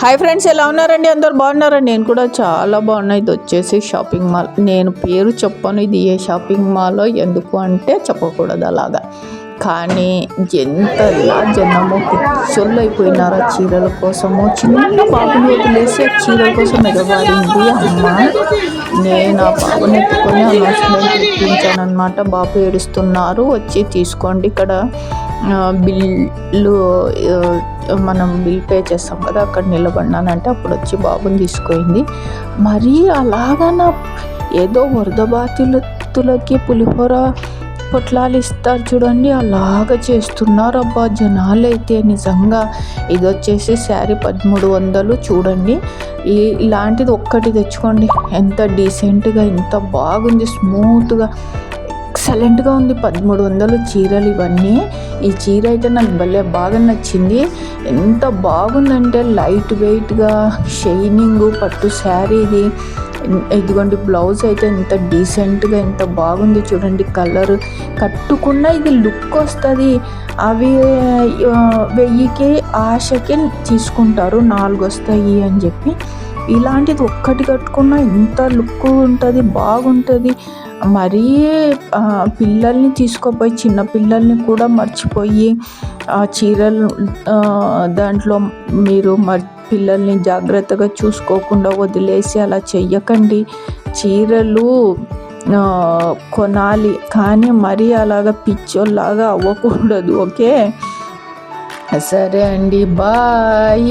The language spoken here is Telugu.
హాయ్ ఫ్రెండ్స్ ఎలా ఉన్నారండి? అందరు బాగున్నారండి? నేను కూడా చాలా బాగున్నా. ఇది వచ్చేసి షాపింగ్ మాల్ నేను పేరు చెప్పను. ఇది ఏ షాపింగ్ మాల్ ఎందుకు అంటే చెప్పకూడదు అలాగా. కానీ ఎంతలా జనము పిచ్చోళ్ళు అయిపోయినారు ఆ చీరల కోసము. చిన్న బాబుని వదిలేసి ఆ చీరల కోసం ఎగబారింది అమ్మ. నేను ఆ బాబుని ఎత్తుకొని అనౌన్స్మెంట్ ఇప్పించాను అనమాట బాబు ఏడుస్తున్నారు. వచ్చి తీసుకోండి ఇక్కడ. బిల్లు మనం బిల్ పే చేస్తాం కదా అక్కడ నిలబడినానంటే అప్పుడు వచ్చి బాబుని తీసుకుపోయింది. మరీ అలాగా నా ఏదో వరద బాధితులకి పులిహోర పొట్లాలు ఇస్తారు చూడండి అలాగ చేస్తున్నారు అబ్బా జనాలు అయితే నిజంగా. ఇది వచ్చేసి శారీ పదమూడు వందలు చూడండి. ఈ ఇలాంటిది ఒక్కటి తెచ్చుకోండి. ఎంత డీసెంట్గా ఎంత బాగుంది స్మూత్గా. ఎక్సలెంట్గా ఉంది. పదమూడు వందలు చీరలు ఇవన్నీ. ఈ చీర అయితే నాకు భలే బాగా నచ్చింది. ఎంత బాగుందంటే లైట్ వెయిట్గా షైనింగ్ పట్టు శారీ ఇది. ఇదిగోండి బ్లౌజ్ అయితే ఎంత డీసెంట్గా ఎంత బాగుంది చూడండి కలర్. కట్టుకున్న ఇది లుక్ వస్తుంది. అవి వెయ్యికి ఆశకి తీసుకుంటారు. నాలుగు వస్తాయి అని చెప్పి. ఇలాంటిది ఒక్కటి కట్టుకున్న ఇంత లుక్ ఉంటుంది బాగుంటుంది. మరీ పిల్లల్ని తీసుకుపోయి చిన్న పిల్లల్ని కూడా మర్చిపోయి ఆ చీరలు దాంట్లో మీరు మర్ పిల్లల్ని జాగ్రత్తగా చూసుకోకుండా వదిలేసి అలా చెయ్యకండి. చీరలు కొనాలి కానీ మరీ అలాగా పిచ్చోల్లాగా అవ్వకూడదు ఓకే? సరే అండి బాయ్.